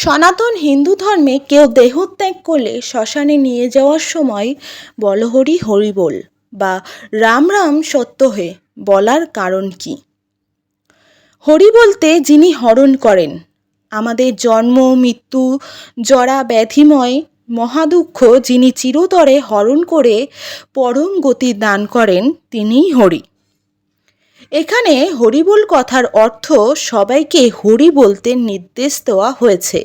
সনাতন হিন্দু ধর্মে কেউ দেহত্যাগ করলে শ্মশানে নিয়ে যাওয়ার সময় বল হরি হরি বল বা রাম রাম সত্য হয়ে বলার কারণ কি? হরি বলতে যিনি হরণ করেন, আমাদের জন্ম, মৃত্যু, জরা, ব্যাধিময়, মহাদুঃখ যিনি চিরতরে হরণ করে পরম গতি দান করেন, তিনিই হরি। এখানে হরিবোল কথার অর্থ সবাইকে হরি বলতে নির্দেশ দেওয়া হয়েছে।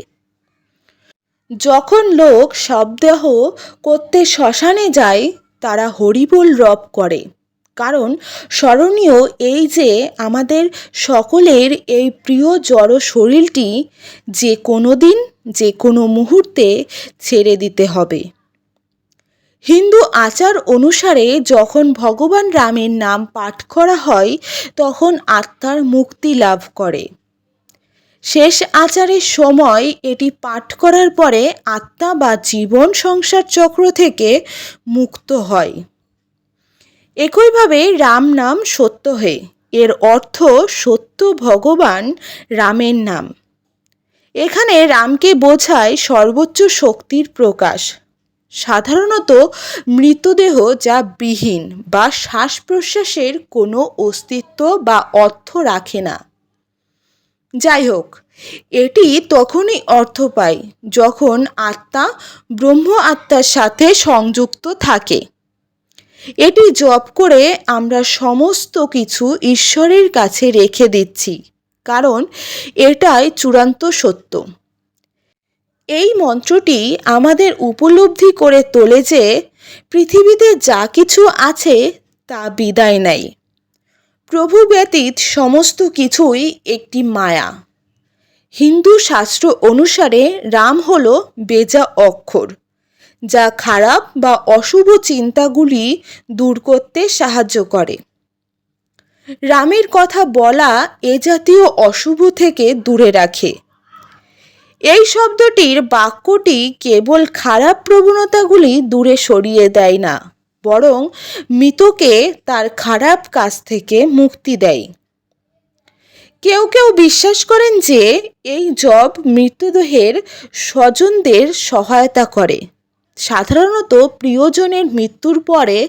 যখন লোক শবদেহ করতে শ্মশানে যায়, তারা হরিবোল রব করে। কারণ স্মরণীয় এই যে আমাদের সকলের এই প্রিয় জড় শরীরটি যে কোনো দিন, যে কোনো মুহূর্তে ছেড়ে দিতে হবে। হিন্দু আচার অনুসারে যখন ভগবান রামের নাম পাঠ করা হয়, তখন আত্মার মুক্তি লাভ করে। শেষ আচারের সময় এটি পাঠ করার পরে আত্মা বা জীবন সংসার চক্র থেকে মুক্ত হয়। একইভাবে রাম নাম সত্য হে, এর অর্থ সত্য ভগবান রামের নাম। এখানে রামকে বোঝায় সর্বোচ্চ শক্তির প্রকাশ। সাধারণত মৃতদেহ যা বিহীন বা শ্বাস প্রশ্বাসের কোনো অস্তিত্ব বা অর্থ রাখে না। যাই হোক, এটি তখনই অর্থ পায় যখন আত্মা ব্রহ্ম আত্মার সাথে সংযুক্ত থাকে। এটি জপ করে আমরা সমস্ত কিছু ঈশ্বরের কাছে রেখে দিচ্ছি, কারণ এটাই চূড়ান্ত সত্য। এই মন্ত্রটি আমাদের উপলব্ধি করে তোলে যে পৃথিবীতে যা কিছু আছে তা বিদায় নেয় প্রভু ব্যতীত সমস্ত কিছুই একটি মায়া। হিন্দু শাস্ত্র অনুসারে রাম হল বেজা অক্ষর, যা খারাপ বা অশুভ চিন্তাগুলি দূর করতে সাহায্য করে। রামের কথা বলা এ জাতীয় অশুভ থেকে দূরে রাখে। এই শব্দটির বাক্যটি কেবল খারাপ প্রবণতাগুলি দূরে সরিয়ে দেয় না, বরং মৃতকে তার খারাপ কাজ থেকে মুক্তি দেয়। কেউ কেউ বিশ্বাস করেন যে এই জব মৃতদেহের স্বজনদের সহায়তা করে। সাধারণত প্রিয়জনের মৃত্যুর পরে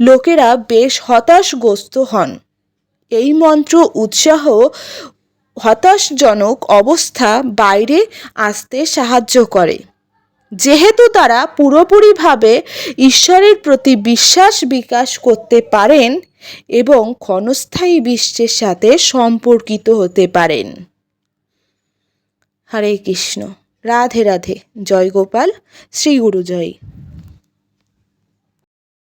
লোকেরা বেশ হতাশগ্রস্ত হন। এই মন্ত্র উৎসাহ হতাশজনক অবস্থা বাইরে আসতে সাহায্য করে। যেহেতু তারা পুরোপুরিভাবে ঈশ্বরের প্রতি বিশ্বাস বিকাশ করতে পারেন এবং ক্ষণস্থায়ী বিশ্বের সাথে সম্পর্কিত হতে পারেন। হরে কৃষ্ণ। রাধে রাধে। জয় গোপাল। শ্রী গুরু জয়